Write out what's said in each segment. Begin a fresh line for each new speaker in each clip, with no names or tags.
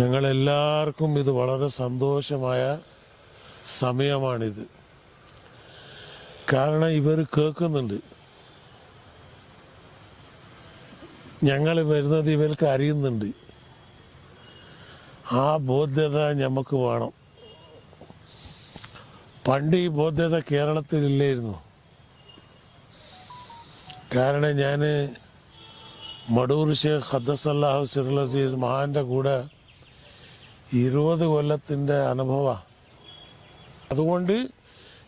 ഞങ്ങളെല്ലാവർക്കും ഇത് വളരെ സന്തോഷമായ സമയമാണിത്. കാരണം ഇവർ കേൾക്കുന്നുണ്ട്. ഞങ്ങൾ വരുന്നത് ഇവർക്ക് അറിയുന്നുണ്ട്. ആ ബോധ്യത നമുക്ക് വേണം. പണ്ട് ഈ ബോധ്യത കേരളത്തിലില്ലായിരുന്നു. കാരണം ഞാൻ മടൂർ ഷേഖ് ഖദ്ദസല്ലാഹു അല്ലാഹു സിറുലസീസ് മഹാന്റെ കൂടെ ഇരുപത് കൊല്ലത്തിന്റെ അനുഭവ. അതുകൊണ്ട്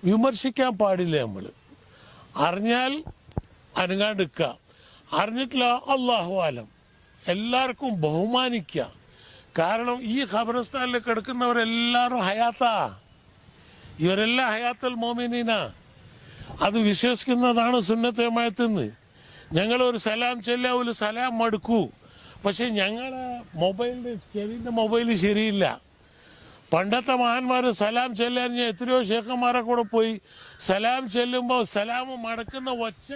വിമർശിക്കാൻ പാടില്ല നമ്മൾ അറിഞ്ഞാൽ അനങ്ങാണ്ടിരിക്കുക അറിഞ്ഞിട്ടില്ല അള്ളാഹുവാലം എല്ലാവർക്കും ബഹുമാനിക്കുക കാരണം ഈ ഖബറസ്ഥാനിൽ കിടക്കുന്നവരെല്ലാവരും ഹയാത്താ. ഇവരെല്ലാം ഹയാത്തൽ മോമിനീന. അത് വിശ്വസിക്കുന്നതാണ് സുന്നത്തേമയത്തുനിന്ന് ഞങ്ങൾ ഒരു സലാം ചെല്ല ഒരു സലാം മടുക്കൂ. പക്ഷെ ഞങ്ങളെ മൊബൈൽ ചെവിന്റെ മൊബൈൽ ശരിയില്ല. പണ്ടത്തെ മഹാന്മാർ സലാം ചെല്ലാൻ ഞാൻ എത്രയോ ഷേഖന്മാരെ കൂടെ പോയി. സലാം ചെല്ലുമ്പോൾ സലാം മടക്കുന്ന ഒച്ച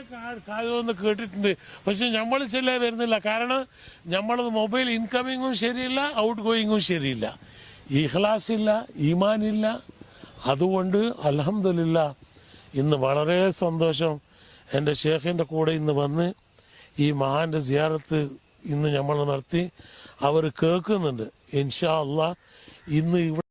കാതെന്ന് കേട്ടിട്ടുണ്ട്. പക്ഷെ നമ്മൾ ചെല്ലാൻ വരുന്നില്ല. കാരണം നമ്മളത് മൊബൈൽ ഇൻകമ്മിങ്ങും ശരിയില്ല ഔട്ട് ഗോയിങ്ങും ശരിയില്ല. ഇഹ്ലാസ് ഇല്ല ഈമാനില്ല. അതുകൊണ്ട് അലഹമില്ല ഇന്ന് വളരെ സന്തോഷം എന്റെ ഷേഖിന്റെ കൂടെ ഇന്ന് വന്ന് ഈ മഹാന്റെ സിയാറത്ത് ഇന്ന് നമ്മൾ നടത്തി. അവർ കേൾക്കുന്നുണ്ട്. ഇൻഷാ അള്ളാ ഇന്ന് ഇവിടെ